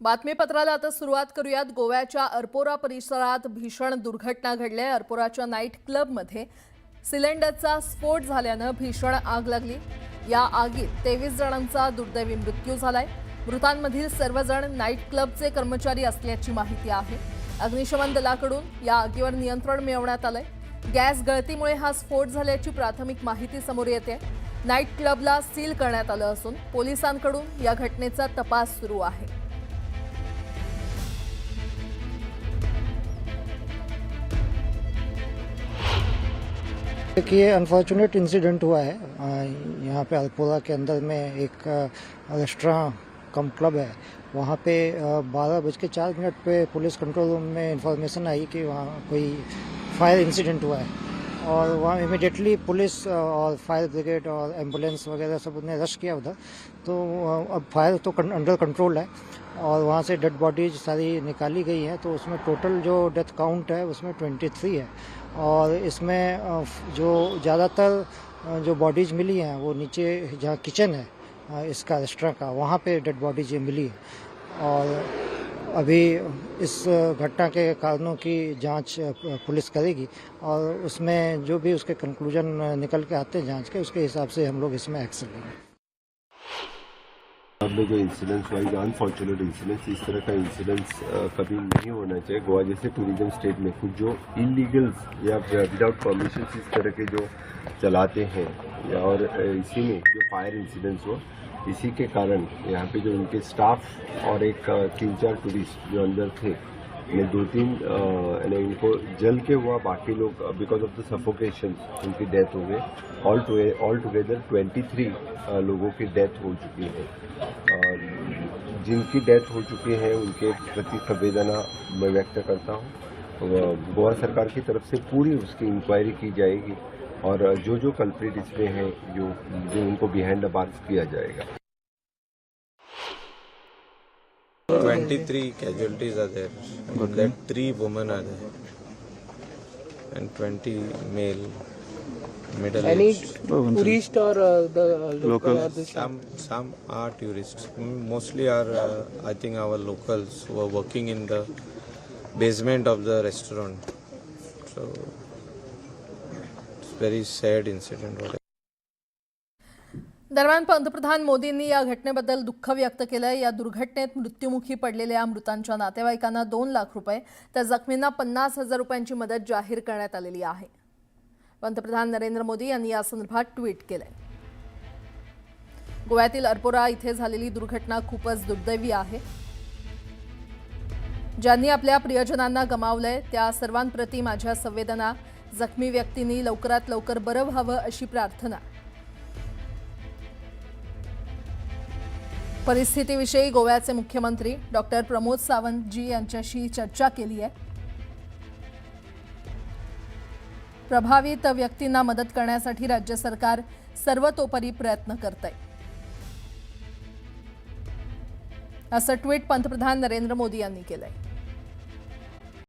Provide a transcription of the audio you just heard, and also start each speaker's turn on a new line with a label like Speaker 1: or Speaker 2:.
Speaker 1: बातमीपत्राला आता सुरुवात करूयात. गोव्याच्या अर्पोरा परिसरात भीषण दुर्घटना घडली आहे अर्पोराच्या नाईट क्लबमध्ये सिलेंडरचा स्फोट झाल्यानं भीषण आग लागली. या आगीत तेवीस जणांचा दुर्दैवी मृत्यू झालाय. मृतांमधील सर्वजण नाईट क्लबचे कर्मचारी असल्याची माहिती आहे. अग्निशमन दलाकडून या आगीवर नियंत्रण मिळवण्यात आलंय. गॅस गळतीमुळे हा स्फोट झाल्याची प्राथमिक माहिती समोर येते. नाईट क्लबला सील करण्यात आलं असून पोलिसांकडून या घटनेचा तपास सुरू आहे.
Speaker 2: एक ये अनफॉर्चुनेट इंसिडेंट हुआ है। यहाँ पे अल्पोला के अंदर में एक रेस्ट्रा कम क्लब है। वहाँ पे बारह बज के चार मिनट पे पुलिस कंट्रोल रूम में इंफॉर्मेशन आई कि वहाँ कोई फायर इंसिडेंट हुआ है। और वहाँ इमिडिएटली पुलिस और फायर ब्रिगेड और एंबुलेंस वगैरह सबने रश किया उधर। तो अब फायर तो अंडर कंट्रोल है और वहाँ से डेड बॉडीज सारी निकाली गई हैं। तो उसमें टोटल जो डेथ काउंट है उसमें 23 है। और इसमें जो ज़्यादातर जो बॉडीज मिली हैं वो नीचे जहाँ किचन है इसका रेस्टोरेंट का, वहाँ पे डेड बॉडीज मिली है। और अभी इस घटना के कारणों की जाँच पुलिस करेगी और उसमें जो भी उसके कंक्लूजन निकल के आते हैं जाँच के, उसके हिसाब से हम लोग इसमें एक्शन लेंगे।
Speaker 3: अब में जो इंसिडेंट्स हुआ जो अनफॉर्चुनेट इंसिडेंट्स इस तरह का इंसिडेंट्स कभी नहीं होना चाहिए। गोवा जैसे टूरिज़्म स्टेट में कुछ जो इलीगल्स या विदाउट परमिशन इस तरह के जो चलाते हैं और इसी में जो फायर इंसिडेंट्स हुआ, इसी के कारण यहाँ पे जो उनके स्टाफ और एक तीन चार टूरिस्ट जो अंदर थे इन्हें दो तीन यानी इनको जल के हुआ, बाकी लोग बिकॉज़ ऑफ़ द सफोकेशन उनकी डेथ हो गई। All all together twenty three लोगों की डेथ हो चुकी है। और जिनकी डेथ हो चुकी है, उनके प्रति संवेदना मैं व्यक्त करता हूँ। गोवा सरकार की तरफ़ से पूरी उसकी इंक्वायरी की जाएगी। और जो जो कल्प्रेट इसमें हैं जो जो उनको बिहाइंड बार किया जाएगा।
Speaker 4: 23 casualties uh there three women uh there and 20
Speaker 5: male middle
Speaker 4: tourist और local some some are tourist mostly are I think our locals were working in the basement of the restaurant so very sad incident incident.
Speaker 1: दरम्यान पंतप्रधान मोदींनी या घटनेबद्दल दुःख व्यक्त केलंय. या दुर्घटनेत मृत्यूमुखी पडलेल्या मृतांच्या नातेवाईकांना दोन लाख रुपये तर जखमींना पन्नास हजार रुपयांची मदत जाहीर करण्यात आलेली आहे. पंतप्रधान नरेंद्र मोदी यांनी यासंदर्भात ट्विट केलंय. गोव्यातील अर्पोरा इथे झालेली दुर्घटना खूपच दुर्दैवी आहे. ज्यांनी आपल्या प्रियजनांना गमावलंय त्या सर्वांप्रती माझ्या संवेदना. जखमी व्यक्तींनी लवकरात लवकर बरं व्हावं अशी प्रार्थना. परिस्थितीविषयी गोव्याचे मुख्यमंत्री डॉक्टर प्रमोद सावंतजी यांच्याशी चर्चा केली आहे. प्रभावित व्यक्तींना मदत करण्यासाठी राज्य सरकार सर्वतोपरी प्रयत्न करत आहे असं ट्विट पंतप्रधान नरेंद्र मोदी यांनी केलंय.